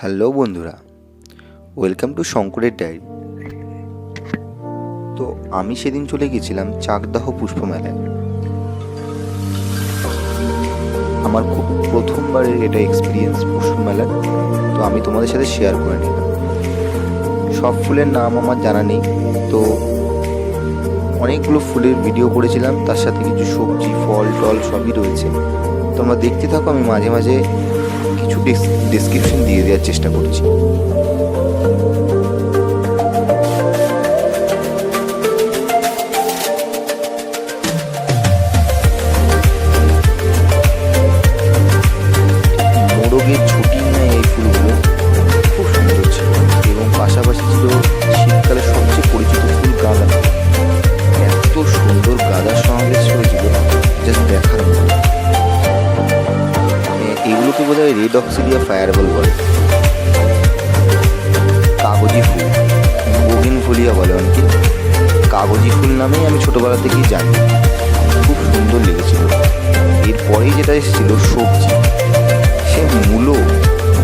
Hello বন্ধুরা, welcome to শঙ্করের diary. তো আমি সেদিন চলে গেছিলাম চাকদাহ পুষ্প মেলায় আমার খুব প্রথমবারের এটা এক্সপিরিয়েন্স পুষ্প মেলার তো আমি তোমাদের সাথে শেয়ার করে নিলাম। সব ফুলের নাম আমার জানা নেই, তো অনেকগুলো ফুলের ভিডিও করেছিলাম, তার সাথে কিছু সবজি ফল টল সবই রয়েছে। তোমরা দেখতে থাকো, আমি মাঝে মাঝে কিছু ডিসক্রিপশন দিয়ে দেওয়ার চেষ্টা করছি। হয় ফায়ারবল বলে কাগজি ফুল বগিন ফুলিয়া বলে অনেকে। কাগজি ফুল নামেই আমি ছোটবেলা থেকেই জানি। খুব সুন্দর লেগেছিল। এরপরেই যেটা এসেছিল সবজি। সে মূলো,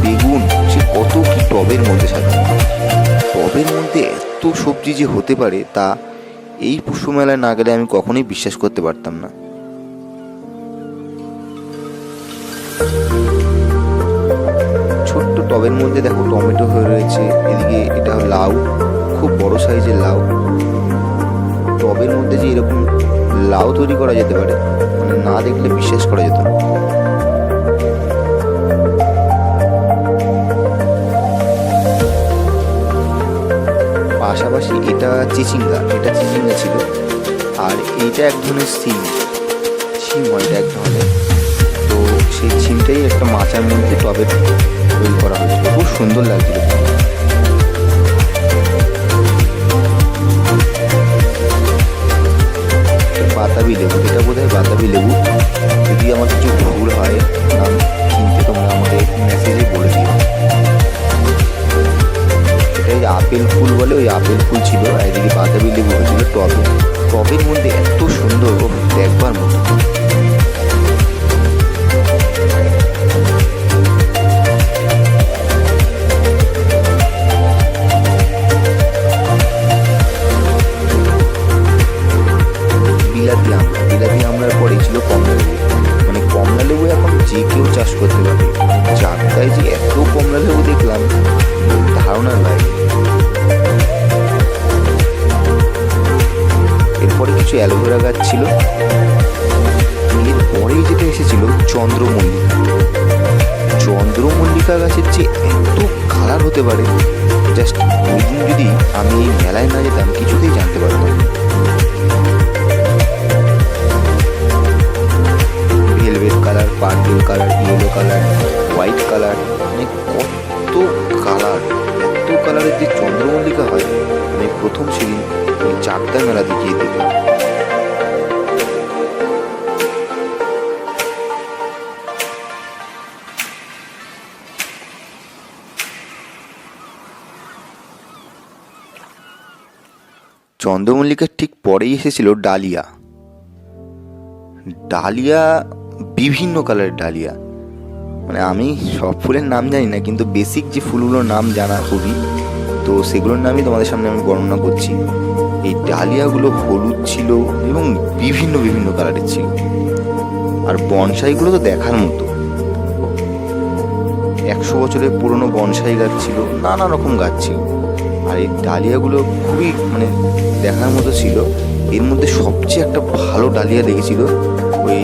বেগুন, সে কত কি টবের মধ্যে সাজানো। টবের মধ্যে এত সবজি যে হতে পারে তা এই পুষ্পমেলায় না গেলে আমি কখনোই বিশ্বাস করতে পারতাম না। টবের মধ্যে দেখো টমেটো হয়ে রয়েছে, এদিকে এটা লাউ, খুব বড় সাইজের লাউ। টবের মধ্যে যে এরকম লাউ তৈরি করা যেতে পারে মানে না দেখলে বিশ্বাস করা যেত না। পাশাপাশি এটা চিচিঙ্গা এটা চিচিঙ্গা ছিল, আর এইটা এক ধরনের সিম। সিম হয় এক ধরনের। সেই ছিমটাই একটা মাচার মধ্যে টবে তৈরি করা হয়েছিল। খুব সুন্দর লাগছিল। বাতাবি লেবু, এটা বোধ হয় বাতাবি লেবু। যদি আমার কিছু অ্যালোভেরা গাছ ছিল। এরপরেই যেটা এসেছিল চন্দ্রমল্লিকা। চন্দ্রমল্লিকা গাছের যে এত কালার হতে পারে জাস্ট ওই দিন যদি আমি এই মেলায় না যেতাম, কিছুতেই জানতে পারতাম। Velvet colour purple colour yellow colour white colour মানে কত কালার এত কালারের যে চন্দ্রমল্লিকা হয় আমি প্রথম সেদিন ওই চাকদা মেলা দেখিয়ে দেখলাম। চন্দ্রমল্লিকার ঠিক পরেই এসেছিল ডালিয়া। ডালিয়া বিভিন্ন কালারের ডালিয়া। মানে আমি সব ফুলের নাম জানি না, কিন্তু বেসিক যে ফুলগুলোর নাম জানা খুবই, তো সেগুলোর নামই তোমাদের সামনে আমি বর্ণনা করছি। এই ডালিয়াগুলো হলুদ ছিল এবং বিভিন্ন বিভিন্ন কালারের ছিল। আর বনসাইগুলো তো দেখার মতো। একশো বছরের পুরনো বনসাই গাছ ছিল, নানা রকম গাছ ছিল। আর এই ডালিয়াগুলো খুবই মানে দেখার মতো ছিল। এর মধ্যে সবচেয়ে একটা ভালো ডালিয়া দেখেছিল ওই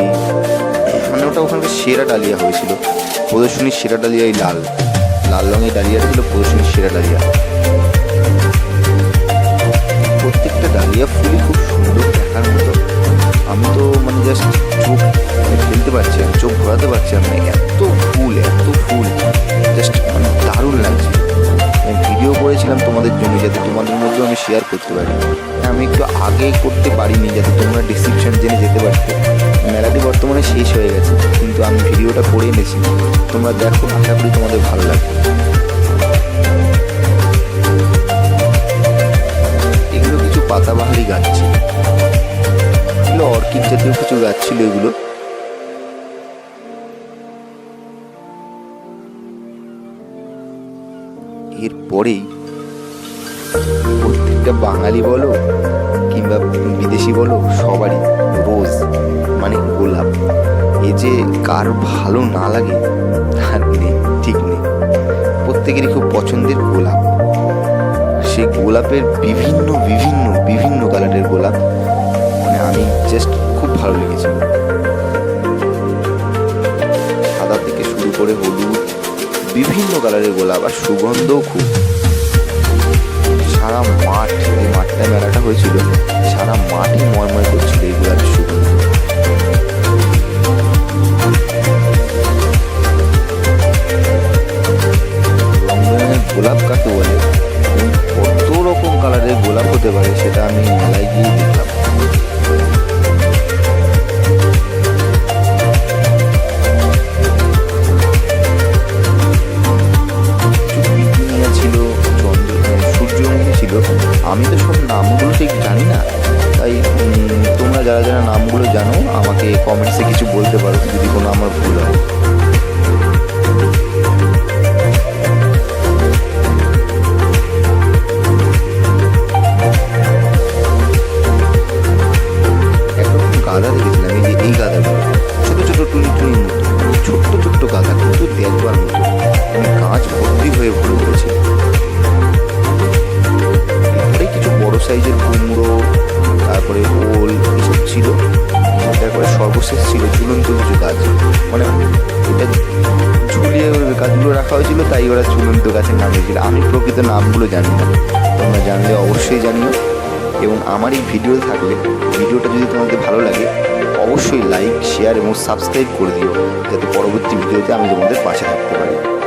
মানে ওটা ওখানকার সেরা ডালিয়া হয়েছিল। প্রদর্শনীর সেরা ডালিয়া এই লাল। লাল রঙের ডালিয়া ছিল, প্রদর্শনীর সেরা ডালিয়া। প্রত্যেকটা ডালিয়া ফুলই খুব করতে পারি। আমি একটু আগে করতে পারিনি যাতে তোমরা ডিসক্রিপশন জেনে যেতে পারতে। মেলাটি বর্তমানে শেষ হয়ে গেছে, কিন্তু আমি ভিডিওটা করে এনেছি। তোমরা দেখো, আশা করি তোমাদের ভালো লাগবে। এগুলো কিছু পাতাবাহারি গাছ ছিল। এগুলো অর্কিড জাতীয় কিছু গাছ ছিল এগুলো। এরপরেই প্রত্যেকটা বাঙালি বলো, কিংবা বিদেশি বলো, সবারই রোজ মানে গোলাপ। এ যে কার ভালো না লাগে তার নেই, ঠিক নেই। প্রত্যেকেরই খুব পছন্দের গোলাপ। সেই গোলাপের বিভিন্ন বিভিন্ন বিভিন্ন কালারের গোলাপ মানে আমি জাস্ট খুব ভালো লেগেছে। সাদা থেকে শুরু করে হলুদ, বিভিন্ন কালারের গোলাপ, আর সুগন্ধও খুব। সারা মাঠ এই মাঠটা মেলাটা হয়েছিল। সারা মাঠই ময়ময় করছিল এই গোলাপের সুগন্ধ। যারা যারা নামগুলো জানো, আমাকে কমেন্টসে কিছু বলতে পারো, যদি কোনো আমার ভুল হয়। ছোট ছোট মানে ছোট্ট ছোট্ট মানে গাছ হয়ে কিছু বড় সাইজের কুমড়ো সর্বশেষ ছিল ঝুলন্ত কিছু গাছ। মানে এটা ঝুলিয়ে গাছগুলো রাখা হয়েছিল, তাই ওরা ঝুলন্ত গাছের নাম দিয়েছিল আমি প্রকৃত নামগুলো জানি না। তোমরা জানলে অবশ্যই জানিও। এবং আমার এই ভিডিও থাকলে, ভিডিওটা যদি তোমাদের ভালো লাগে, অবশ্যই লাইক শেয়ার এবং সাবস্ক্রাইব করে দিও। যাতে পরবর্তী ভিডিওতে আমি তোমাদের পাশে থাকতে পারি।